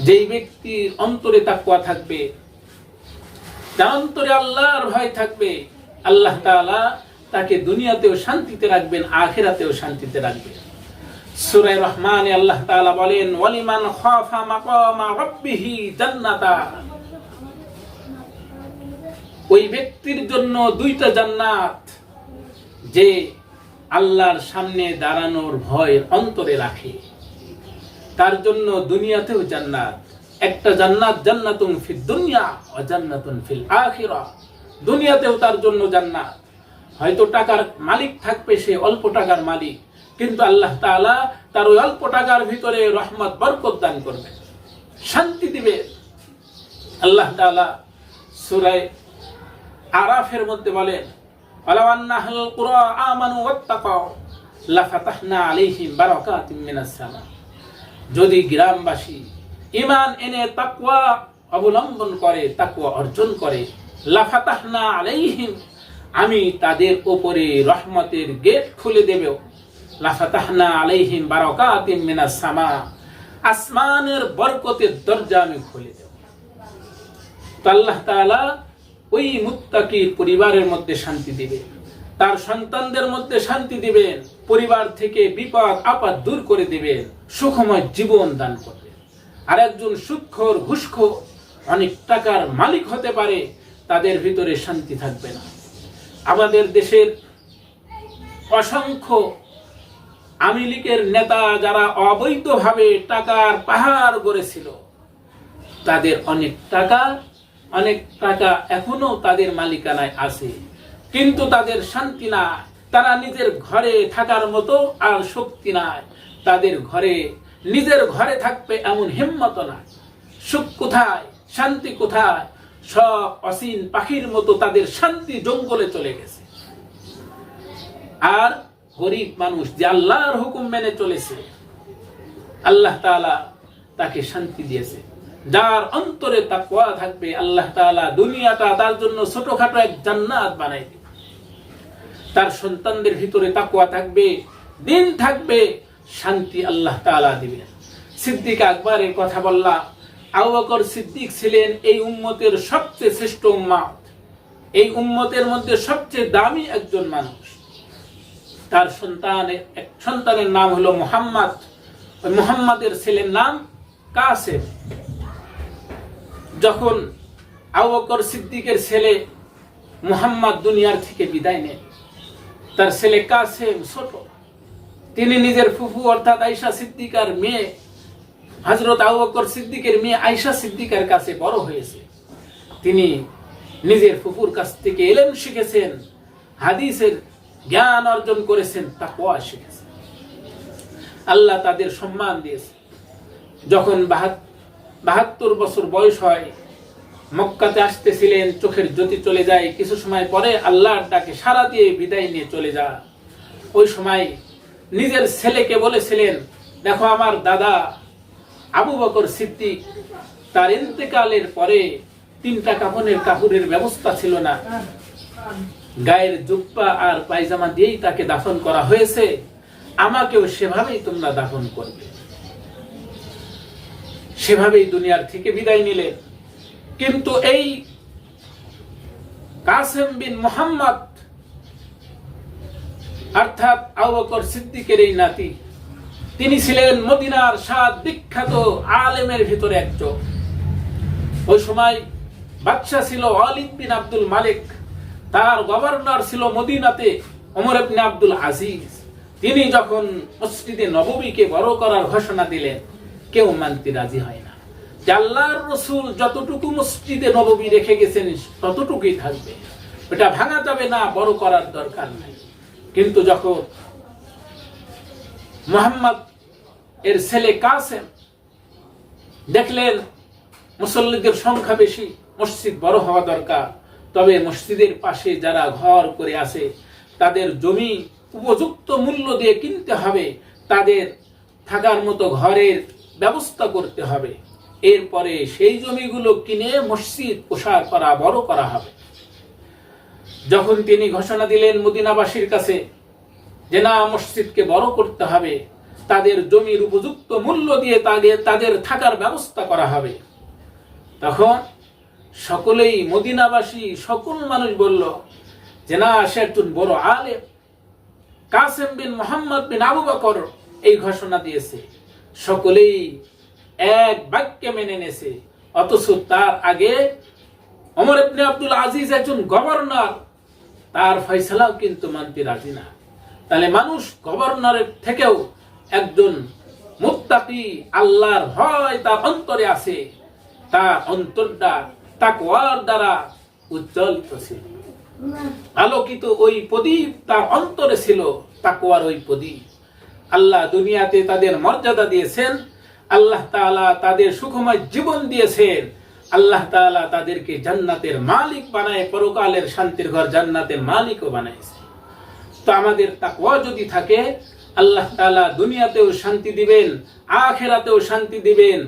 যেই ব্যক্তির অন্তরে তাকুয়া থাকবে, তার অন্তরে আল্লাহর ভয় থাকবে, আল্লাহ তাআলা তাকে দুনিয়াতেও শান্তিতে রাখবেন, আখিরাতেও শান্তিতে রাখবেন। রহমানে আল্লাহ তাআলা বলেন, ওয়ালিমান মাকামা জান্নাতা। ওই ব্যক্তির জন্য দুইটা জান্নাত, যে আল্লাহর সামনে দাঁড়ানোর ভয় অন্তরে রাখে। তার জন্য দুনিয়াতেও জান্নাত। একটা জান্নাত জান্নাতুন ফিল দুনিয়া ও জান্নাতুন ফিল আখিরা। দুনিয়াতেও তার জন্য জান্নাত। হয়তো টাকার মালিক থাকবে সে অল্প টাকার মালিক, কিন্তু আল্লাহ তাআলা তার ওই অল্প টাকার ভিতরে রহমত, বরকত দান করবে শান্তি দিবে। আল্লাহ তাআলা সূরা আরাফের মধ্যে বলেন আন্না আহলাল কুরা আমানু ওয়াত্তাকাও লাফাতাহনা আলাইহিম বারাকাতিম মিনাস সামা। যদি গ্রামবাসী ইমান এনে তাকওয়া অবলম্বন করে, তাকওয়া অর্জন করে, লাফাতাহনা আলাইহিম, আমি তাদের ওপরে রহমতের গেট খুলে দেব। লাফাতাহনা আলাইহিম বারাকাতিম মিনাস সামা, আসমানের বরকতের দরজা আমি খুলে দেব। তো আল্লাহ তাআলা ওই মুত্তাকি পরিবারের মধ্যে শান্তি দিবে। তার সন্তানদের মধ্যে শান্তি দিবেন, পরিবার থেকে বিপদ, আপদ দূর করে দিবেন, সুখময় জীবন দান করবেন। আর একজন সুক্ষর ঘুষখোর অনেক টাকার মালিক হতে পারে, তাদের ভিতরে শান্তি থাকবে না। আমাদের দেশের অসংখ্য আওয়ামী লীগের নেতা যারা অবৈধভাবে টাকার পাহাড় গড়েছিল, তাদের অনেক টাকা অনেক টাকা এখনও তাদের মালিকানায় আছে। কিন্তু তাদের শান্তি না তারা নিজের ঘরে থাকার মতো আর শক্তি নাই। তাদের ঘরে, নিজের ঘরে থাকবে এমন হিম্মত নাই। সুখ কোথায়, শান্তি কোথায়? সব অসীন পাখির মতো তাদের শান্তি জঙ্গলে চলে গেছে। আর গরিব মানুষ যে আল্লাহর হুকুম মেনে চলেছে, আল্লাহ তাআলা তাকে শান্তি দিয়েছে। যার অন্তরে তাকওয়া থাকবে, আল্লাহ তাআলা দুনিয়াটা তার জন্য ছোটখাটো এক জান্নাত বানাই তার সন্তানদের ভিতরে তাকুয়া থাকবে, দিন থাকবে, শান্তি আল্লাহ তাআলা দিবেন সিদ্দিক আকবরের কথা বললাম, আবু বকর সিদ্দিক ছিলেন এই উম্মতের সবচেয়ে শ্রেষ্ঠ উম্মত এই উম্মতের মধ্যে সবচেয়ে দামি একজন মানুষ। তার সন্তানের এক সন্তানের নাম হলো মোহাম্মদ। ওই মোহাম্মদের ছেলের নাম কাসেম। যখন আবু বকর সিদ্দিকের ছেলে মুহাম্মদ দুনিয়ার থেকে বিদায় নেন তার ছেলে কাসেম ছোট। তিনি নিজের ফুফু অর্থাৎ আইসা সিদ্দিকার মেয়ে হজরত আবু বকর সিদ্দিকের মেয়ে আইসা সিদ্দিকার কাছে বড় হয়েছে। তিনি নিজের ফুফুর কাছ থেকে এলেম শিখেছেন, হাদিসের জ্ঞান অর্জন করেছেন তা তাকওয়া শিখেছেন। আল্লাহ তাদের সম্মান দিয়েছে যখন বাহাত- বাহাত্তর বছর বয়স হয় মক্কাতে আসতেছিলেন, চোখের জ্যোতি চলে যায়। কিছু সময় পরে আল্লাহর ডাকে সারা দিয়ে বিদায় নিয়ে চলে যা ওই সময় নিজের ছেলেকে বলেছিলেন, দেখো আমার দাদা আবু বকর সিদ্দিক, তার ইন্তেকালের পরে তিনটা কাপড়ের কাপড়ের ব্যবস্থা ছিল না। গায়ের জুব্বা আর পায়জামা দিয়েই তাকে দাফন করা হয়েছে। আমাকেও সেভাবেই তোমরা দাফন করবে। সেভাবেই দুনিয়ার থেকে বিদায় নিলেন। কিন্তু এই কাসেম বিন মোহাম্মদ, অর্থাৎ আবু বকর সিদ্দিকের এই নাতি, তিনি ছিলেন মদিনার সাত বিখ্যাত আলেমের ভিতরে একজন। ওই সময় বাদশাহ ছিল ওয়ালিদ বিন আব্দুল মালিক, তার গভর্নর ছিল মদিনাতে ওমর ইবনে আব্দুল আজিজ। তিনি যখন মসজিদে নববীকে বড় করার ঘোষণা দিলেন, কেউ মানতে রাজি হয় না। আল্লাহর রসুল যতটুকু মসজিদে নববী রেখে গেছেন, ততটুকুই থাকবে। ওটা ভাঙা যাবে না, বড় করার দরকার নাই। কিন্তু যখন মোহাম্মদ এর ছেলে কাসেম দেখলেন মুসল্লিদের সংখ্যা বেশি, মসজিদ বড় হওয়া দরকার, তবে মসজিদের পাশে যারা ঘর করে আছে, তাদের জমি উপযুক্ত মূল্য দিয়ে কিনতে হবে, তাদের থাকার মতো ঘরের ব্যবস্থা করতে হবে। এরপরে সেই জমিগুলো কিনে মসজিদ প্রসার করা বড় করা হবে। যখন তিনি ঘোষণা দিলেন মদিনাবাসীর কাছে যে না, মসজিদকে বড় করতে হবে, তাদের জমির উপযুক্ত মূল্য দিয়ে তাদের তাদের থাকার ব্যবস্থা করা হবে, তখন সকলেই মদিনাবাসী, সকল মানুষ বলল, যে না, সে একজন বড় আলেম। কাসেম বিন মোহাম্মদ বিন আবু বকর এই ঘোষণা দিয়েছে। সকলেই এক বাক্যে মেনে নেছে। অথচ তার আগে অমর ইবনে আব্দুল আজিজ একজন গভর্নর। তার ফয়সালাও কিন্তু মানতে রাজি না। তাহলে মানুষ গভর্নরের থেকেও একজন মুত্তাকি, আল্লাহর ভয় তার অন্তরে আছে। তার অন্তরটা তাকওয়ার দ্বারা উজ্জ্বলিত ছিল। আলোকিত ওই প্রদীপ তার অন্তরে ছিল, তাকওয়ার ওই প্রদীপ। আল্লাহ দুনিয়াতে তাদের মর্যাদা দিয়েছেন। আল্লাহ তালা তাদের সুখময় জীবন দিয়েছেন। আল্লাহ তালা তাদেরকে জান্নাতের মালিক বানায়, পরকালের শান্তির ঘর জান্নাতের মালিকও বানাইছে। তো আমাদের তাকওয়া যদি থাকে, আল্লাহ তালা দুনিয়াতেও শান্তি দিবেন, আখেরাতেও শান্তি দিবেন